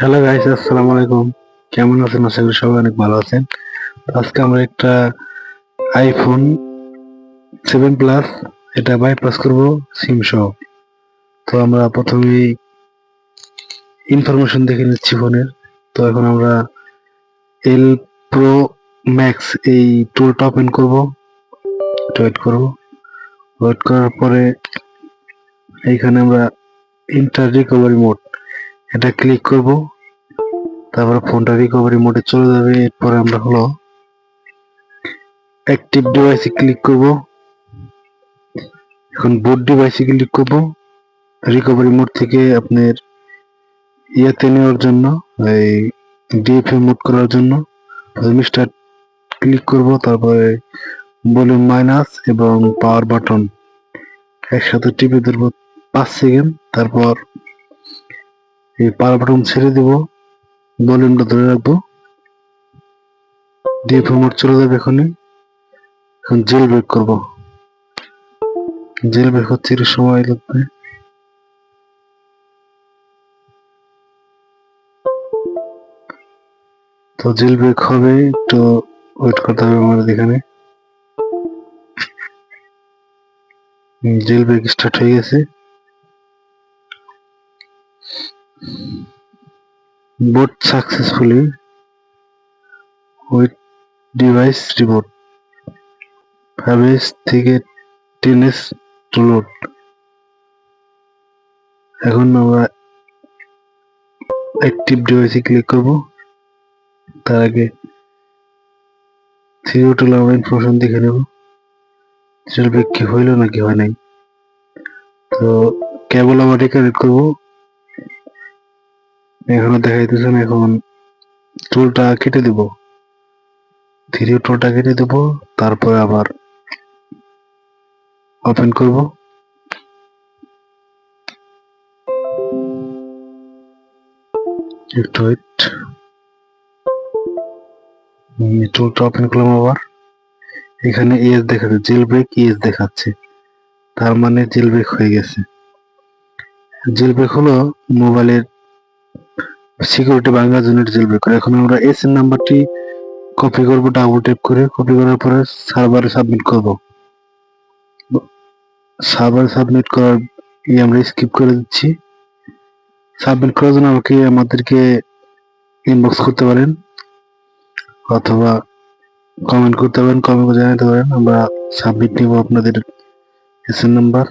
Hello guys আসসালামু আলাইকুম। কেমন আছেন? আশা করি সবাই অনেক ভালো আছেন। আজকে আমরা একটা আইফোন সেভেন প্লাস এটা বাইপাস করব সিম সহ। তো আমরা প্রথমেই ইনফরমেশন দেখে নিচ্ছি ফোনের। তো এখন আমরা এল প্রো ম্যাক্স এই টুলটা ওপেন করব। ওয়েট করব। ওয়েট করার পরে এইখানে আমরা ইন্টার রিকভারি মোড এটা ক্লিক করব। তারপরে ফোনটা রিকভারি মোডে চলে যাবে। এরপরে আমরা হলো অ্যাক্টিভ ডিভাইসে ক্লিক করব। এখন বুট ডিভাইসে ক্লিক করব। রিকভারি মোড থেকে আপনার ইয়েতে নেওয়ার জন্য, এই ডিএফএ মোড করার জন্য প্রথমে স্টার্ট ক্লিক করব। তারপরে ভলিউম মাইনাস এবং পাওয়ার বাটন একসাথে টিপে ধরবো পাঁচ সেকেন্ড তারপর এই পাওয়ার বাটন ছেড়ে দেব, ভলিউমটা ধরে রাখব। ডিএফএ মোড চলে যাবে এখনই। এখন জেল ব্রেক করব। জেল ব্রেক হচ্ছে সময় লাগবে। তো জেল ব্রেক হবে, একটু ওয়েট করতে হবে আমাদের এখানে। জেল ব্রেক স্টার্ট হয়ে গেছে। Boot successfully with device reboot five থেকে টেন এস টু লোড এখন আমরা অ্যাক্টিভ ডিভাইসে ক্লিক করব। তার আগে থ্রি টুল আমরা ইনফরমেশন দেখে নেব। চলবে কি হইল নাকি হয় নাই। তো কেবল আমরা রিকানেক্ট করব। এখানে দেখাইতেছেন এখন টুলটা কেটে দেব। থ্রি টুলটা কেটে দেব, তারপরে আবার ওপেন করব। ওপেন করলাম আবার। এখানে দেখাচ্ছে জেল ব্রেক দেখাচ্ছে। তার মানে জেল ব্রেক হয়ে গেছে। জেল ব্রেক হলো মোবাইলের সিকিউরিটি বাংলা জন্য জেল করে। এখন আমরা এস এর নাম্বারটি কপি করব ডাবল ট্যাপ করে। কপি করার পরে সার্ভারে সাবমিট করব। সার্ভারে সাবমিট করার ই আমরা স্কিপ করে দিচ্ছি। সাবমিট করার জন্য আমাকে আমাদেরকে ইনবক্স করতে পারেন। অথবা কমেন্ট করতে পারেন কমেন্ট করে জানাতে পারেন। আমরা সাবমিট নিব আপনাদের এস এর number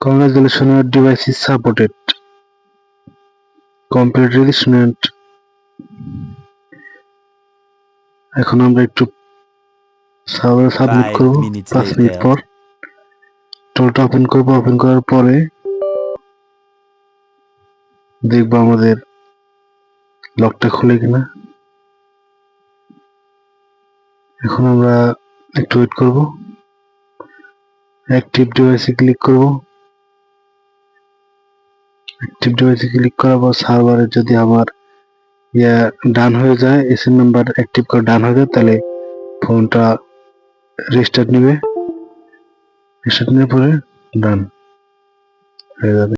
congratulation device is supported complete রিলিশমেন্ট এখন আমরা একটু সার্ভারে সাবমিট করব পাঁচ মিনিট পর। টোলটা ওপেন করব ওপেন করার পরে দেখব আমাদের লকটা খুলে কিনা। এখন আমরা একটু ওয়েট করব। অ্যাক্টিভ ডিভাইসে ক্লিক করব। অ্যাক্টিভ ডিভাইসে ক্লিক করার পর সার্ভারে যদি আমার ইয়া ডান হয়ে যায় এস এর নাম্বার অ্যাক্টিভ করে ডান হয়ে যায়, তাহলে ফোনটা রেস্টার্ট নেবে। রেস্টার্ট নেওয়ার পরে ডান হয়ে যাবে।